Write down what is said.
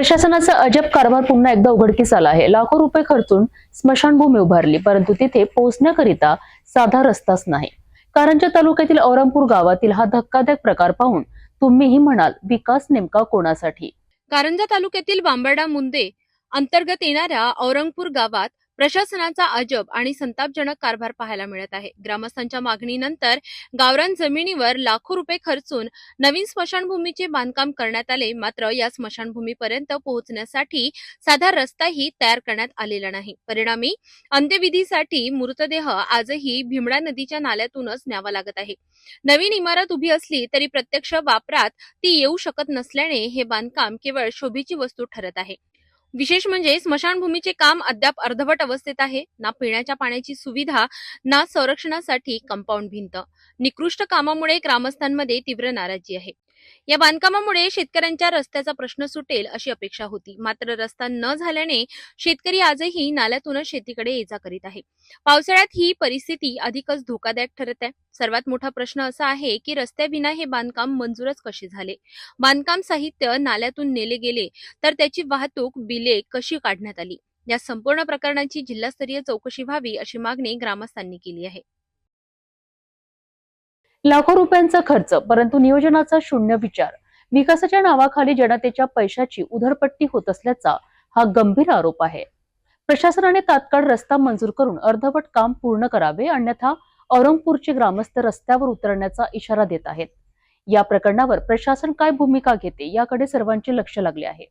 प्रशासनाचा अजब कारभार पुन्हा एकदा उघडकीस आला आहे. लाखो रुपये खर्चून स्मशानभूमी उभारली परंतु तिथे पोहोचण्याकरिता साधा रस्ताच नाही. कारंजा तालुक्यातील औरंगपूर गावातील हा धक्कादायक प्रकार पाहून तुम्हीही म्हणाल विकास नेमका कोणासाठी? कारंजा तालुक्यातील बांबर्डा मुंदे अंतर्गत येणाऱ्या औरंगपूर गावात प्रशासनाचा अजब आणि संतापजनक कारभार पाहायला मिळत आहे. ग्रामस्थांच्या मागणीनंतर गावरान जमिनीवर लाखो रुपये खर्चून नवीन स्मशानभूमीचे बांधकाम करण्यात आले. मात्र या स्मशानभूमीपर्यंत पोहोचण्यासाठी साधा रस्ताही तयार करण्यात आलेला नाही. परिणामी अंत्यविधीसाठी मृतदेह आजही भीमडा नदीच्या नाल्यातूनच न्यावा लागत आहे. नवीन इमारत उभी असली तरी प्रत्यक्ष वापरात ती येऊ शकत नसल्याने हे बांधकाम केवळ शोभेची वस्तू ठरत आहे. विशेष म्हणजे स्मशानभूमीचे काम अद्याप अर्धवट अवस्थेत आहे. ना पिण्याच्या पाण्याची सुविधा ना संरक्षणासाठी कंपाऊंड भिंत. निकृष्ट कामामुळे ग्रामस्थांमध्ये तीव्र नाराजी आहे. या बांधकामामुळे शेतकऱ्यांच्या रस्त्याचा प्रश्न सुटेल अशी अपेक्षा होती. मात्र रस्ता न झाल्याने शेतकरी आजही नाल्यातूनच शेतीकडे ये जा करीत आहे. पावसाळ्यात ही परिस्थिती अधिकच धोकादायक ठरत आहे. सर्वात मोठा प्रश्न असा आहे की रस्त्याविना हे बांधकाम मंजूरच कसे झाले? बांधकाम साहित्य नाल्यातून नेले गेले तर त्याची वाहतूक बिले कशी काढण्यात आली? या संपूर्ण प्रकरणाची जिल्हास्तरीय चौकशी व्हावी अशी मागणी ग्रामस्थांनी केली आहे. लाखो रुपयांचा खर्च परंतु नियोजनाचा शून्य विचार. विकासाच्या नावाखाली जनतेच्या पैशाची उधळपट्टी होत असल्याचा हा गंभीर आरोप आहे. प्रशासनाने तात्काळ रस्ता मंजूर करून अर्धवट काम पूर्ण करावे अन्यथा औरंगपूरचे ग्रामस्थ रस्त्यावर उतरण्याचा इशारा देत आहेत. या प्रकरणावर प्रशासन काय भूमिका घेते याकडे सर्वांचे लक्ष लागले आहे.